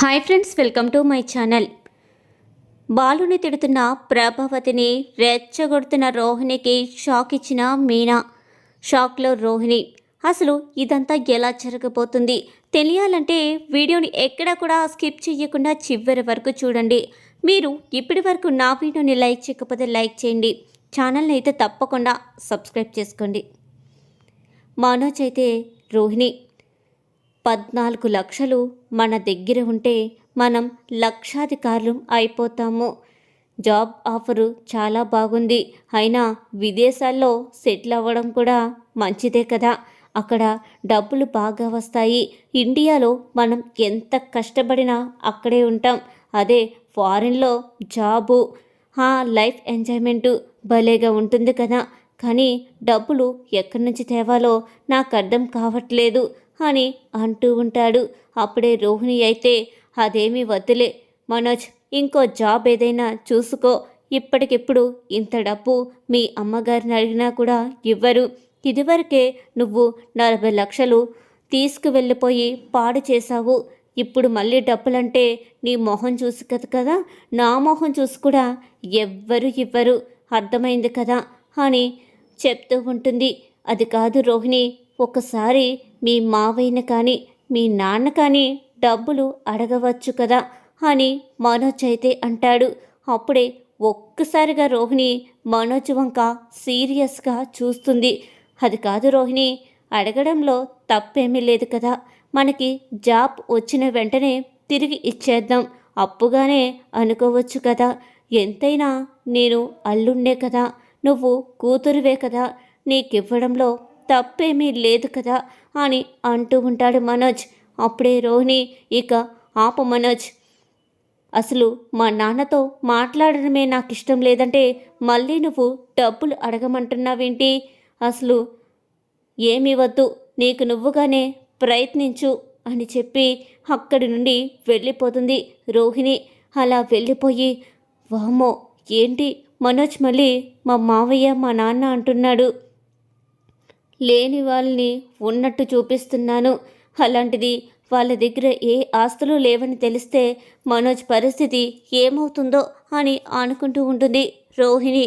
Hi friends welcome to my channel బాలుని తిడుతున్న ప్రభావతిని రెచ్చగొడుతున్న రోహిణికి shock ఇచ్చిన మీనా. షాక్లో రోహిణి అసలు ఇదంతా ఎలా జరగబోతుంది? తెలియాలంటే వీడియోని ఎక్కడా కూడా స్కిప్ చేయకుండా చివరి వరకు చూడండి. మీరు ఇప్పటి వరకు నా వీడియోని లైక్ చేయకపోతే లైక్ చేయండి. ఛానల్ని అయితే తప్పకుండా సబ్స్క్రైబ్ చేసుకోండి. మనోజ్ అయితే రోహిణి పద్నాలుగు లక్షలు మన దగ్గర ఉంటే మనం లక్షాధికారులు అయిపోతాము. జాబ్ ఆఫరు చాలా బాగుంది. అయినా విదేశాల్లో సెటిల్ అవ్వడం కూడా మంచిదే కదా. అక్కడ డబ్బులు బాగా వస్తాయి. ఇండియాలో మనం ఎంత కష్టపడినా అక్కడే ఉంటాం. అదే ఫారిన్లో జాబు ఆ లైఫ్ ఎంజాయ్మెంటు భలేగా ఉంటుంది కదా. కానీ డబ్బులు ఎక్కడి నుంచి తేవాలో నాకు అర్థం కావట్లేదు. అని అంటూ ఉంటాడు. అప్పుడే రోహిణి అయితే అదేమీ వద్దులే మనోజ్ ఇంకో జాబ్ ఏదైనా చూసుకో. ఇప్పటికిప్పుడు ఇంత డబ్బు మీ అమ్మగారిని అడిగినా కూడా ఇవ్వరు. ఇదివరకే నువ్వు నలభై లక్షలు తీసుకువెళ్ళిపోయి పాడు చేశావు. ఇప్పుడు మళ్ళీ డబ్బులంటే నీ మొహం చూసి కదా కదా? నా మొహం చూసి కూడా ఎవ్వరు ఇవ్వరు. అర్థమైంది కదా? అని చెప్తూ ఉంటుంది. అది కాదు రోహిణి ఒకసారి మీ మావైన కానీ మీ నాన్న కానీ డబ్బులు అడగవచ్చు కదా అని మనోజ్ అయితే అంటాడు. అప్పుడే ఒక్కసారిగా రోహిణి మనోజ్ వంక సీరియస్గా చూస్తుంది. అది కాదు రోహిణి అడగడంలో తప్పేమీ లేదు కదా. మనకి జాబ్ వచ్చిన వెంటనే తిరిగి ఇచ్చేద్దాం. అప్పుగానే అనుకోవచ్చు కదా. ఎంతైనా నేను అల్లుండే కదా. నువ్వు కూతురువే కదా. నీకివ్వడంలో తప్పేమీ లేదు కదా. అని అంటూ ఉంటాడు మనోజ్. అప్పుడే రోహిణి ఇక ఆపు మనోజ్. అసలు మా నాన్నతో మాట్లాడడమే నాకు ఇష్టం లేదంటే మళ్ళీ నువ్వు డబ్బులు అడగమంటున్నావేంటి? అసలు ఏమి వద్దు. నీకు నువ్వుగానే ప్రయత్నించు అని చెప్పి అక్కడి నుండి వెళ్ళిపోతుంది రోహిణి. అలా వెళ్ళిపోయి వామో ఏంటి? మనోజ్ మళ్ళీ మా మావయ్య మా నాన్న అంటున్నాడు. లేని వాళ్ళని ఉన్నట్టు చూపిస్తున్నాను. అలాంటిది వాళ్ళ దగ్గర ఏ ఆస్తులు లేవని తెలిస్తే మనోజ్ పరిస్థితి ఏమవుతుందో అని అనుకుంటూ ఉంటుంది రోహిణి.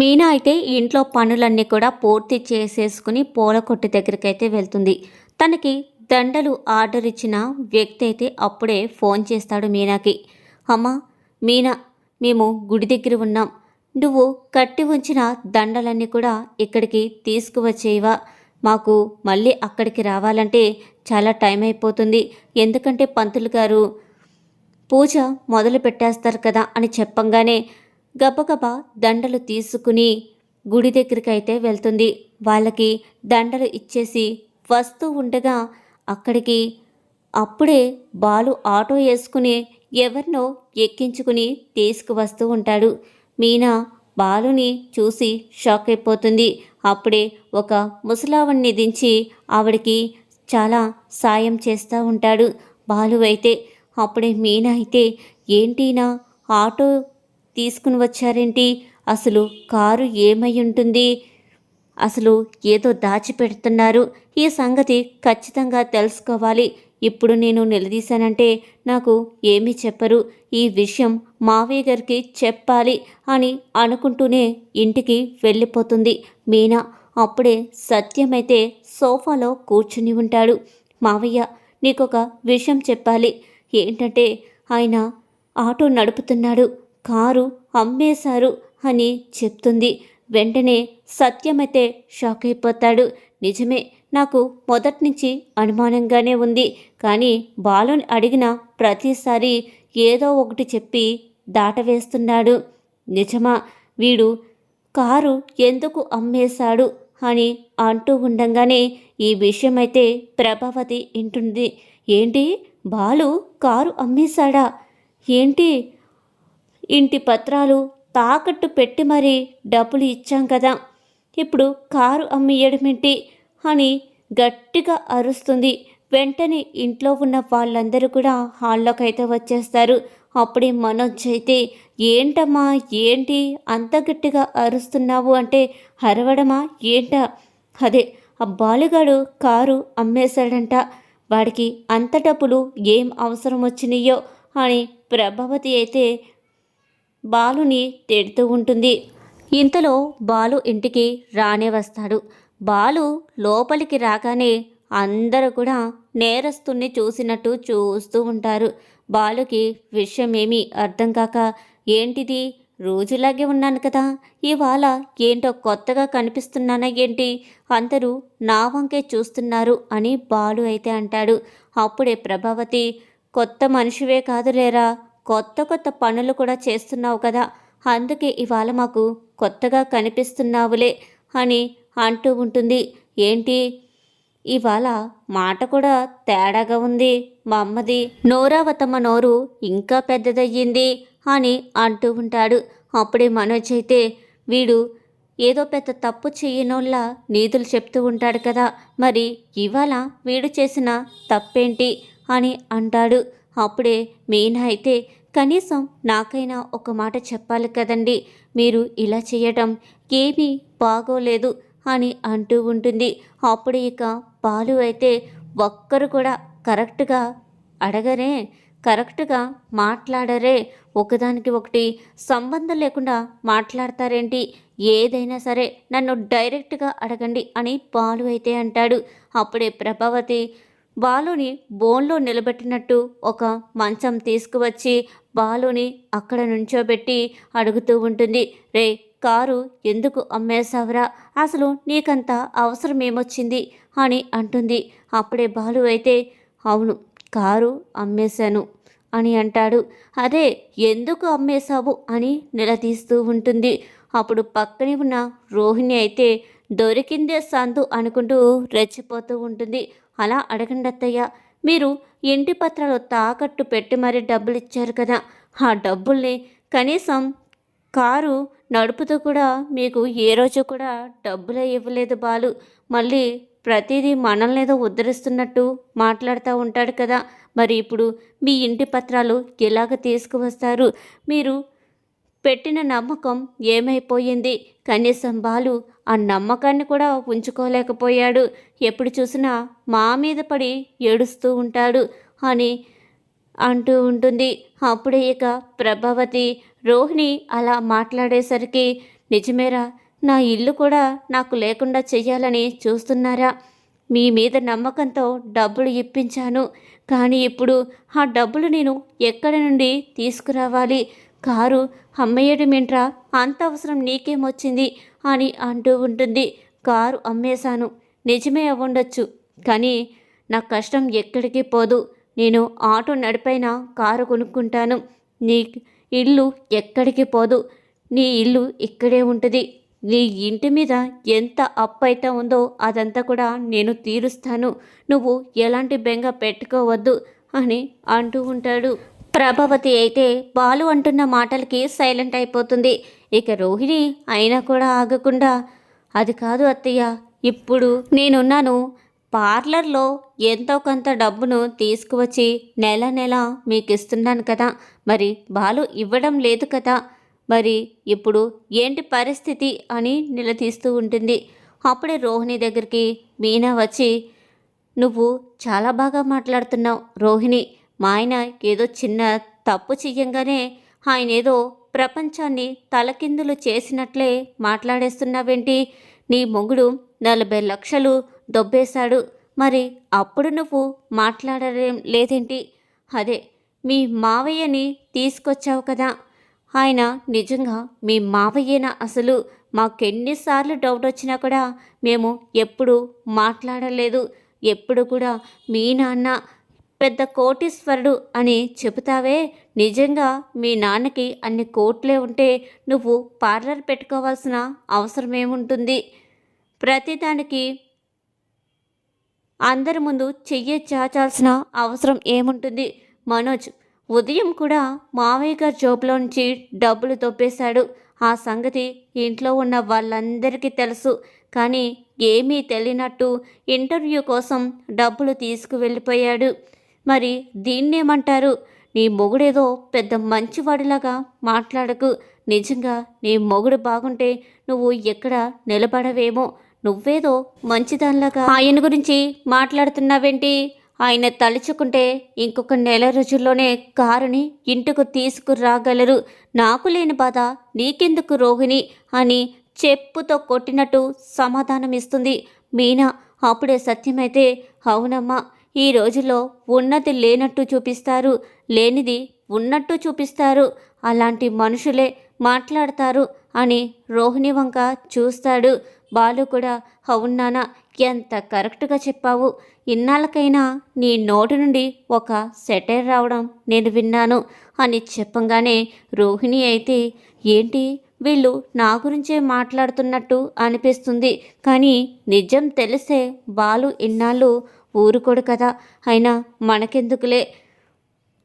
మీనా అయితే ఇంట్లో పనులన్నీ కూడా పూర్తి చేసేసుకుని పూల కొట్టు దగ్గరికి వెళ్తుంది. తనకి దండలు ఆర్డర్ ఇచ్చిన వ్యక్తి అయితే అప్పుడే ఫోన్ చేస్తాడు మీనాకి. అమ్మా మీనా మేము గుడి దగ్గర ఉన్నాం. నువ్వు కట్టి ఉంచిన దండలన్నీ కూడా ఇక్కడికి తీసుకువచ్చేవా మాకు మళ్ళీ అక్కడికి రావాలంటే చాలా టైం అయిపోతుంది. ఎందుకంటే పంతులు గారు పూజ మొదలు పెట్టేస్తారు కదా అని చెప్పంగానే గబగబ దండలు తీసుకుని గుడి దగ్గరికి అయితే వెళ్తుంది. వాళ్ళకి దండలు ఇచ్చేసి వస్తూ ఉండగా అక్కడికి అప్పుడే బాలు ఆటో వేసుకుని ఎవరినో ఎక్కించుకుని తీసుకువస్తూ ఉంటాడు. మీనా బాలుని చూసి షాక్ అయిపోతుంది. అప్పుడే ఒక ముసలావణ్ణి దించి ఆవిడికి చాలా సాయం చేస్తూ ఉంటాడు బాలు అయితే. అప్పుడే మీనా అయితే ఏంటినా ఆటో తీసుకుని వచ్చారేంటి? అసలు కారు ఏమై ఉంటుంది? అసలు ఏదో దాచిపెడుతున్నారు. ఈ సంగతి ఖచ్చితంగా తెలుసుకోవాలి. ఇప్పుడు నేను నిలదీశానంటే నాకు ఏమీ చెప్పరు. ఈ విషయం మావయ్య గారికి చెప్పాలి అని అనుకుంటూనే ఇంటికి వెళ్ళిపోతుంది మీనా. అప్పుడే సత్యమైతే సోఫాలో కూర్చుని ఉంటాడు. మావయ్య నీకొక విషయం చెప్పాలి. ఏంటంటే ఆయన ఆటో నడుపుతున్నాడు. కారు అమ్మేశారు అని చెప్తుంది. వెంటనే సత్యమైతే షాక్ అయిపోతాడు నిజమే నాకు మొదటి నుంచి అనుమానంగానే ఉంది. కానీ బాలుని అడిగిన ప్రతిసారి ఏదో ఒకటి చెప్పి దాటవేస్తున్నాడు. నిజమా? వీడు కారు ఎందుకు అమ్మేశాడు? అని అంటూ ఉండంగానే ఈ విషయమైతే ప్రభావతి వింటుంది. ఏంటి? బాలు కారు అమ్మేశాడా? ఏంటి? ఇంటి పత్రాలు తాకట్టు పెట్టి మరీ డబ్బులు ఇచ్చాం కదా. ఇప్పుడు కారు అమ్మియడమేంటి? అని గట్టిగా అరుస్తుంది. వెంటనే ఇంట్లో ఉన్న వాళ్ళందరూ కూడా హాల్లోకైతే వచ్చేస్తారు. అప్పుడే మనోజ్ అయితే ఏంటమ్మా ఏంటి? అంత గట్టిగా అరుస్తున్నావు అంటే అరవడమా? ఏంటా? అదే ఆ బాలుగాడు కారు అమ్మేశాడంట. వాడికి అంత డబ్బులు ఏం అవసరం వచ్చినాయో అని ప్రభావతి అయితే బాలుని తిడుతూ ఉంటుంది. ఇంతలో బాలు ఇంటికి రానే వస్తాడు. బాలు లోపలికి రాగానే అందరూ కూడా నేరస్తుని చూసినట్టు చూస్తూ ఉంటారు. బాలుకి విషయం ఏమీ అర్థం కాక ఏంటిది? రోజులాగే ఉన్నాను కదా. ఇవాళ ఏంటో కొత్తగా కనిపిస్తున్నానా ఏంటి? అందరూ నా వంకే చూస్తున్నారు అని బాలు అయితే అంటాడు. అప్పుడే ప్రభావతి కొత్త మనిషివే కాదులేరా కొత్త కొత్త పనులు కూడా చేస్తున్నావు కదా. అందుకే ఇవాళ మాకు కొత్తగా కనిపిస్తున్నావులే అని అంటూ ఉంటుంది. ఏంటి? ఇవాళ మాట కూడా తేడాగా ఉంది మా అమ్మది నోరావతమ్మ నోరు ఇంకా పెద్దదయ్యింది అని అంటూ ఉంటాడు. అప్పుడే మనోజ్ అయితే వీడు ఏదో పెద్ద తప్పు చేయనోళ్ళ నీతులు చెప్తూ ఉంటాడు కదా మరి ఇవాళ వీడు చేసిన తప్పేంటి అని అంటాడు. అప్పుడే మీనా అయితే కనీసం నాకైనా ఒక మాట చెప్పాలి కదండి మీరు ఇలా చేయటం ఏమీ బాగోలేదు అని అంటూ ఉంటుంది. అప్పుడు ఇక పాలు అయితే ఒక్కరు కూడా కరెక్ట్గా అడగరే కరెక్ట్గా మాట్లాడరే ఒకదానికి ఒకటి సంబంధం లేకుండా మాట్లాడతారేంటి? ఏదైనా సరే నన్ను డైరెక్ట్గా అడగండి అని బాలు అయితే అంటాడు. అప్పుడే ప్రభావతి బాలుని బోన్లో నిలబెట్టినట్టు ఒక మంచం తీసుకువచ్చి బాలుని అక్కడ నుంచోబెట్టి అడుగుతూ ఉంటుంది. రే కారు ఎందుకు అమ్మేశావురా? అసలు నీకంత అవసరం ఏమొచ్చింది అని అంటుంది. అప్పుడే బాలు అయితే అవును కారు అమ్మేశాను అని అంటాడు. అదే ఎందుకు అమ్మేశావు అని నిలదీస్తూ ఉంటుంది. అప్పుడు పక్కనే ఉన్న రోహిణి అయితే దొరికిందే సందు అనుకుంటూ రెచ్చిపోతూ ఉంటుంది. అలా అడగండి అత్తయ్య మీరు ఇంటి పత్రాలు తాకట్టు పెట్టి మరీ డబ్బులు ఇచ్చారు కదా ఆ డబ్బుల్ని కనీసం కారు నడుపుతూ కూడా మీకు ఏ రోజు కూడా డబ్బులే ఇవ్వలేదు బాలు. మళ్ళీ ప్రతిదీ మనల్ని ఉద్ధరిస్తున్నట్టు మాట్లాడుతూ ఉంటాడు కదా. మరి ఇప్పుడు మీ ఇంటి పత్రాలు ఎలాగ తీసుకువస్తారు? మీరు పెట్టిన నమ్మకం ఏమైపోయింది? కనీసం బాలు ఆ నమ్మకాన్ని కూడా ఉంచుకోలేకపోయాడు. ఎప్పుడు చూసినా మా మీద పడి ఏడుస్తూ ఉంటాడు అని అంటూ ఉంటుంది. అప్పుడే ఇక ప్రభావతి రోహిణి అలా మాట్లాడేసరికి నిజమేరా నా ఇల్లు కూడా నాకు లేకుండా చెయ్యాలని చూస్తున్నారా? మీ మీద నమ్మకంతో డబ్బులు ఇప్పించాను. కానీ ఇప్పుడు ఆ డబ్బులు నేను ఎక్కడి నుండి తీసుకురావాలి? కారు అమ్మేయడమేంట్రా అంత అవసరం నీకేమొచ్చింది? అని అంటూ ఉంటుంది. కారు అమ్మేశాను. నిజమే అవ్వండొచ్చు. కానీ నా కష్టం ఎక్కడికి పోదు. నేను ఆటో నడిపైన కారు కొనుక్కుంటాను. నీ ఇల్లు ఎక్కడికి పోదు. నీ ఇల్లు ఇక్కడే ఉంటుంది. నీ ఇంటి మీద ఎంత అప్పైతే ఉందో అదంతా కూడా నేను తీరుస్తాను. నువ్వు ఎలాంటి బెంగ పెట్టుకోవద్దు అని అంటూ ఉంటాడు. ప్రభావతి అయితే బాలు అంటున్న మాటలకి సైలెంట్ అయిపోతుంది. ఇక రోహిణి అయినా కూడా ఆగకుండా అది కాదు అత్తయ్య ఇప్పుడు నేనున్నాను. పార్లర్లో ఎంతో కొంత డబ్బును తీసుకువచ్చి నెల నెల మీకు ఇస్తున్నాను కదా. మరి బాలు ఇవ్వడం లేదు కదా. మరి ఇప్పుడు ఏంటి పరిస్థితి అని నిలదీస్తూ ఉంటుంది. అప్పుడే రోహిణి దగ్గరికి మీనా వచ్చి నువ్వు చాలా బాగా మాట్లాడుతున్నావు రోహిణి. మా ఆయన ఏదో చిన్న తప్పు చెయ్యంగానే ఆయన ఏదో ప్రపంచాన్ని తలకిందులు చేసినట్లే మాట్లాడేస్తున్నావేంటి? నీ మొగుడు నలభై లక్షలు దొబ్బేశాడు. మరి అప్పుడు నువ్వు మాట్లాడలేం లేదేంటి? అదే మీ మావయ్యని తీసుకొచ్చావు కదా. ఆయన నిజంగా మీ మావయ్యేనా అసలు? మాకెన్నిసార్లు డౌట్ వచ్చినా కూడా మేము ఎప్పుడు మాట్లాడలేదు. ఎప్పుడు కూడా మీ నాన్న పెద్ద కోటీశ్వరుడు అని చెబుతావే. నిజంగా మీ నాన్నకి అన్ని కోట్లే ఉంటే నువ్వు పార్లర్ పెట్టుకోవాల్సిన అవసరమేముంటుంది? ప్రతిదానికి అందరి ముందు చెయ్యి చాచాల్సిన అవసరం ఏముంటుంది? మనోజ్ ఉదయం కూడా మావయ్య గారి జోబులో నుంచి డబ్బులు తొప్పేశాడు. ఆ సంగతి ఇంట్లో ఉన్న వాళ్ళందరికీ తెలుసు. కానీ ఏమీ తెలియనట్టు ఇంటర్వ్యూ కోసం డబ్బులు తీసుకువెళ్ళిపోయాడు. మరి దీన్నేమంటారు? నీ మొగుడేదో పెద్ద మంచివాడిలాగా మాట్లాడకు. నిజంగా నీ మొగుడు బాగుంటే నువ్వు ఎక్కడ నిలబడవేమో. నువ్వేదో మంచిదానిలాగా ఆయన గురించి మాట్లాడుతున్నావేంటి? ఆయన తలుచుకుంటే ఇంకొక నెల రోజుల్లోనే కారుని ఇంటికి తీసుకురాగలరు. నాకు లేని బాధ నీకెందుకు రోహిణి అని చెప్పుతో కొట్టినట్టు సమాధానమిస్తుంది మీనా. అప్పుడే సత్యమైతే అవునమ్మా ఈ రోజుల్లో ఉన్నది లేనట్టు చూపిస్తారు. లేనిది ఉన్నట్టు చూపిస్తారు. అలాంటి మనుషులే మాట్లాడతారు అని రోహిణి వంక చూస్తాడు. బాలు కూడా అవునానా ఎంత కరెక్ట్గా చెప్పావు. ఇన్నాళ్ళకైనా నీ నోటి నుండి ఒక సెటైర్ రావడం నేను విన్నాను. అని చెప్పంగానే రోహిణి అయితే ఏంటి? వీళ్ళు నా గురించే మాట్లాడుతున్నట్టు అనిపిస్తుంది. కానీ నిజం తెలిసే బాలు ఇన్నాళ్ళు ఊరుకోడు కదా. అయినా మనకెందుకులే?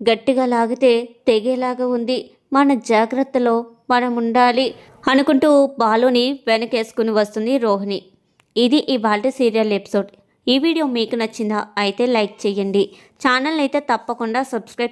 గట్టిగా లాగితే తెగేలాగా ఉంది. మన జాగ్రత్తలో మనం ఉండాలి అనుకుంటూ బాలుని వెనకేసుకుని వస్తుంది రోహిణి. ఇది ఇవాళ సీరియల్ ఎపిసోడ్. ఈ వీడియో మీకు నచ్చిందా? అయితే లైక్ చేయండి. ఛానల్ అయితే తప్పకుండా సబ్స్క్రైబ్